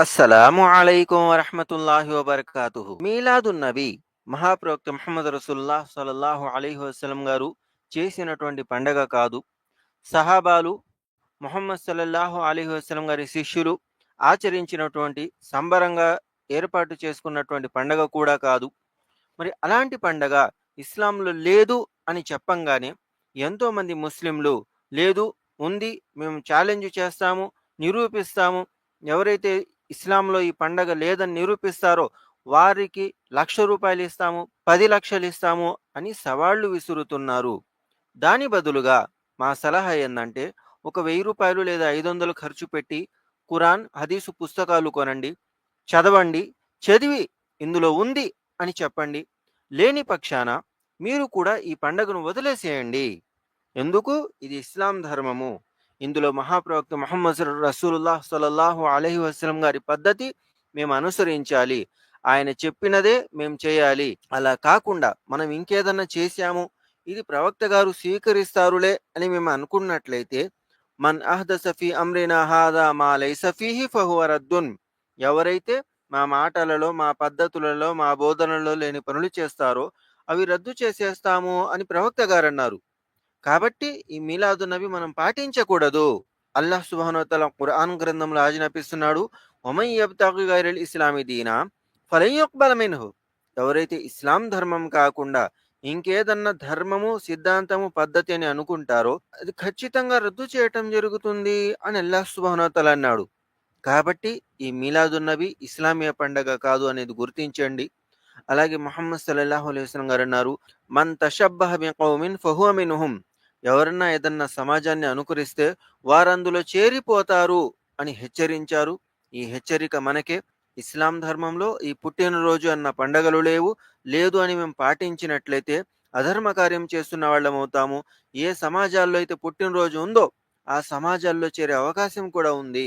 అస్సలాము అలైకుం వరహమతుల్లాహి వబర్కాతు మీలాదు నబీ మహాప్రవక్త మహమ్మద్ రసుల్లాహ్ సలల్లాహు అలీహి వసలం గారు చేసినటువంటి పండగ కాదు. సహాబాలు మొహమ్మద్ సల్లల్లాహు అలీహి వసలం గారి శిష్యులు ఆచరించినటువంటి సంబరంగా ఏర్పాటు చేసుకున్నటువంటి పండగ కూడా కాదు. మరి అలాంటి పండగ ఇస్లాంలో లేదు అని చెప్పంగానే ఎంతోమంది ముస్లింలు లేదు ఉంది మేము ఛాలెంజ్ చేస్తాము నిరూపిస్తాము ఎవరైతే ఇస్లాంలో ఈ పండగ లేదని నిరూపిస్తారో వారికి లక్ష రూపాయలు ఇస్తాము పది లక్షలు ఇస్తాము అని సవాళ్ళు విసురుతున్నారు. దాని బదులుగా మా సలహా ఏంటంటే ఒక వెయ్యి రూపాయలు లేదా ఐదు వందలు ఖర్చు పెట్టి కురాన్ హదీసు పుస్తకాలు కొనండి. చదవండి. చదివి ఇందులో ఉంది అని చెప్పండి. లేని పక్షాన మీరు కూడా ఈ పండగను వదిలేసేయండి. ఎందుకు? ఇది ఇస్లాం ధర్మము. ఇందులో మహాప్రవక్త మహమ్మద్ రసూలుల్లాహ్ సలల్లాహు అలహి వసలం గారి పద్ధతి మేము అనుసరించాలి. ఆయన చెప్పినదే మేము చేయాలి. అలా కాకుండా మనం ఇంకేదన్నా చేశాము ఇది ప్రవక్త గారు స్వీకరిస్తారులే అని మేము అనుకున్నట్లయితే మన్ అహ్ద సఫీ అమ్రినా హాదా మా లైసఫీహి ఫహువరద్దున్ ఎవరైతే మా మాటలలో మా పద్ధతులలో మా బోధనలో లేని పనులు చేస్తారో అవి రద్దు చేసేస్తాము అని ప్రవక్త గారు అన్నారు. కాబట్టి ఈ మీలాదు నబి మనం పాటించకూడదు. అల్లాహ్ సుబానోతల ఖురాన్ గ్రంథంలో ఆజ్ఞాపిస్తున్నాడు గైరల్ ఇస్లామీ దీనా ఫలయ్యొక్బలమిన్హు ఎవరైతే ఇస్లాం ధర్మం కాకుండా ఇంకేదన్నా ధర్మము సిద్ధాంతము పద్ధతి అని అనుకుంటారో అది ఖచ్చితంగా రద్దు చేయటం జరుగుతుంది అని అల్లాహ్ సుబానోతల అన్నాడు. కాబట్టి ఈ మీలాదున్నబి ఇస్లామీయ పండగ కాదు అనేది గుర్తించండి. అలాగే మొహమ్మద్ సల్లాహు అలైహి గారు అన్నారు మన్ తషబ్బహ బిన్ ఫహువ మిన్హుం ఎవరన్నా ఏదన్నా సమాజాన్ని అనుకరిస్తే వారందులో చేరిపోతారు అని హెచ్చరించారు. ఈ హెచ్చరిక మనకే. ఇస్లాం ధర్మంలో ఈ పుట్టినరోజు అన్న పండగలు లేవు. లేదు అని మేము పాటించినట్లయితే అధర్మ కార్యం చేస్తున్న వాళ్ళం అవుతాము. ఏ సమాజాల్లో అయితే పుట్టినరోజు ఉందో ఆ సమాజాల్లో చేరే అవకాశం కూడా ఉంది.